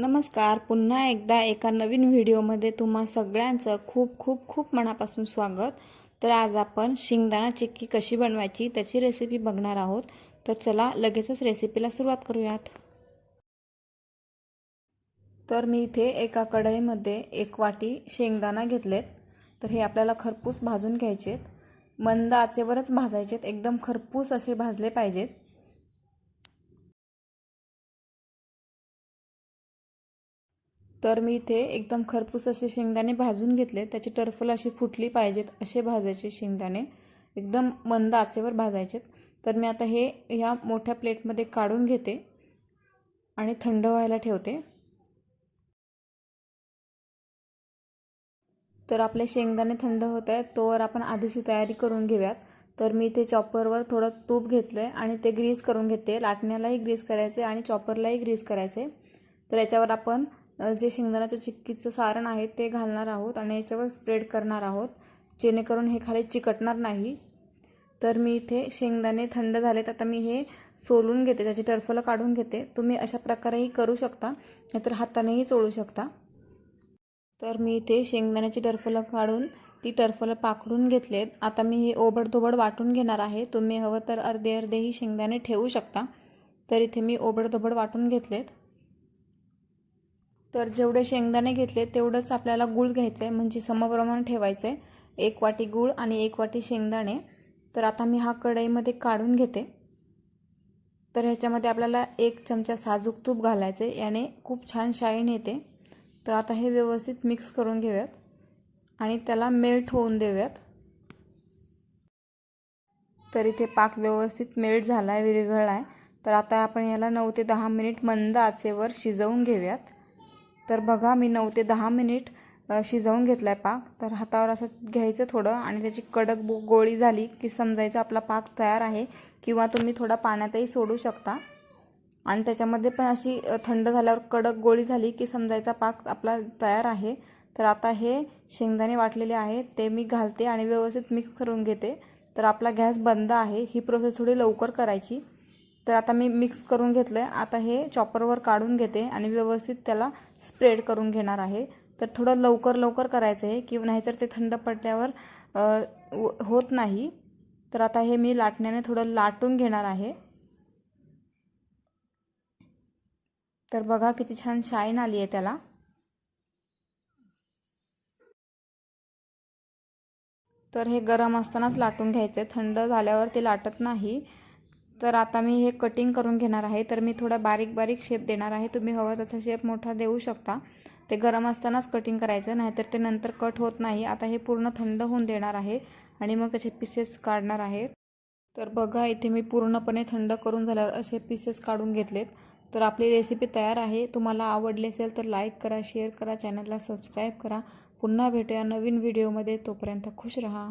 नमस्कार. पुन्हा एकदा एका नवीन व्हिडिओमध्ये तुम्हा सगळ्यांचं खूप खूप खूप मनापासून स्वागत. तर आज आपण शेंगदाणा चिक्की कशी बनवायची त्याची रेसिपी बघणार आहोत. तर चला लगेचच रेसिपीला सुरुवात करूयात. तर मी इथे एका कढईमध्ये एक वाटी शेंगदाणा घेतलेत. तर हे आपल्याला खरपूस भाजून घ्यायचेत. मंद आचेवरच भाजायचेत. एकदम खरपूस असे भाजले पाहिजेत. तर मी इथे एकदम खरपूस असे शेंगदाणे भाजून घेतले. त्याची टरफल अशी फुटली पाहिजेत असे भाजायचे शेंगदाणे. एकदम मंद आचेवर भाजायचेत. तर मी आता हे ह्या मोठ्या प्लेटमध्ये काढून घेते आणि थंड व्हायला ठेवते. तर आपले शेंगदाणे थंड होत आहेत. तोवर आपण आधीची तयारी करून घेऊयात. तर मी इथे चॉपरवर थोडं तूप घेतलं आहे आणि ते ग्रीस करून घेते. लाटण्यालाही ग्रीस करायचे आणि चॉपरलाही ग्रीस करायचे. तर याच्यावर आपण जे शेंगदाण्याचं चिक्कीचं सारण आहे ते घालणार आहोत आणि याच्यावर स्प्रेड करणार आहोत जेणेकरून हे खाली चिकटणार नाही. तर मी इथे शेंगदाणे थंड झालेत आता मी हे सोलून घेते त्याची टर्फलं काढून घेते. तुम्ही अशा प्रकारेही करू शकता नाहीतर हातानेही चोळू शकता. तर मी इथे शेंगदाण्याची टर्फलं काढून ती टर्फलं पाकडून घेतलेत. आता मी हे ओबडधोबड वाटून घेणार आहे. तुम्ही हवं तर अर्धे अर्धेही शेंगदाणे ठेवू शकता. तर इथे मी ओबडधोबड वाटून घेतलेत. तर जेवढे शेंगदाणे घेतले तेवढंच आपल्याला गूळ घ्यायचं आहे म्हणजे समप्रमाण ठेवायचं आहे एक वाटी गूळ आणि एक वाटी शेंगदाणे. तर आता मी हा कढईमध्ये काढून घेते. तर ह्याच्यामध्ये आपल्याला एक चमचा साजूक तूप घालायचं आहे याने खूप छान शाईन येते. तर आता हे व्यवस्थित मिक्स करून घेऊयात. आणि त्याला मेल्ट होऊन देऊयात. तर इथे पाक व्यवस्थित मेल्ट झाला आहे विरघळला आहे तर आता आपण याला नऊ ते दहा मिनिट मंद आचेवर शिजवून घेऊयात. तर बघा मी नऊ ते दहा मिनिट शिजवून घेतला आहे पाक. तर हातावर असं घ्यायचं थोडं आणि त्याची कडक बो गोळी झाली की समजायचं आपला पाक तयार आहे किंवा तुम्ही थोडा पाण्यातही सोडू शकता. आणि त्याच्यामध्ये पण अशी थंड झाल्यावर कडक गोळी झाली की समजायचा पाक आपला तयार आहे. तर आता हे शेंगदाणे वाटलेले आहे ते मी घालते आणि व्यवस्थित मिक्स करून घेते. तर आपला गॅस बंद आहे ही प्रोसेस थोडी लवकर करायची. तर आता मी मिक्स करून घेतलं आहे आता हे चॉपरवर काढून घेते आणि व्यवस्थित त्याला स्प्रेड करून घेणार आहे. तर थोडं लवकर लवकर करायचं आहे किंवा नाहीतर ते थंड पडल्यावर होत नाही. तर आता हे मी लाटण्याने थोडं लाटून घेणार आहे. तर बघा किती छान शाईन आली आहे त्याला. तर हे गरम असतानाच लाटून घ्यायचं थंड झाल्यावर ते लाटत नाही. तर आता मी हे कटिंग करून घेणार आहे. तर मी थोडा बारीक बारीक शेप देणार आहे. तुम्ही हवा तसा शेप मोठा देऊ शकता. ते गरम असतानाच कटिंग करायचं नाहीतर ते नंतर कट होत नाही. आता हे पूर्ण थंड होऊन देणार आहे आणि मग त्याचे पीसेस काढणार आहे. तर बघा इथे मी पूर्णपणे थंड करून झाल्यावर असे पीसेस काढून घेतलेत. तर आपली रेसिपी तयार आहे. तुम्हाला आवडली असेल तर लाईक करा शेअर करा चॅनलला सबस्क्राईब करा. पुन्हा भेटूया नवीन व्हिडिओमध्ये तोपर्यंत खुश रहा.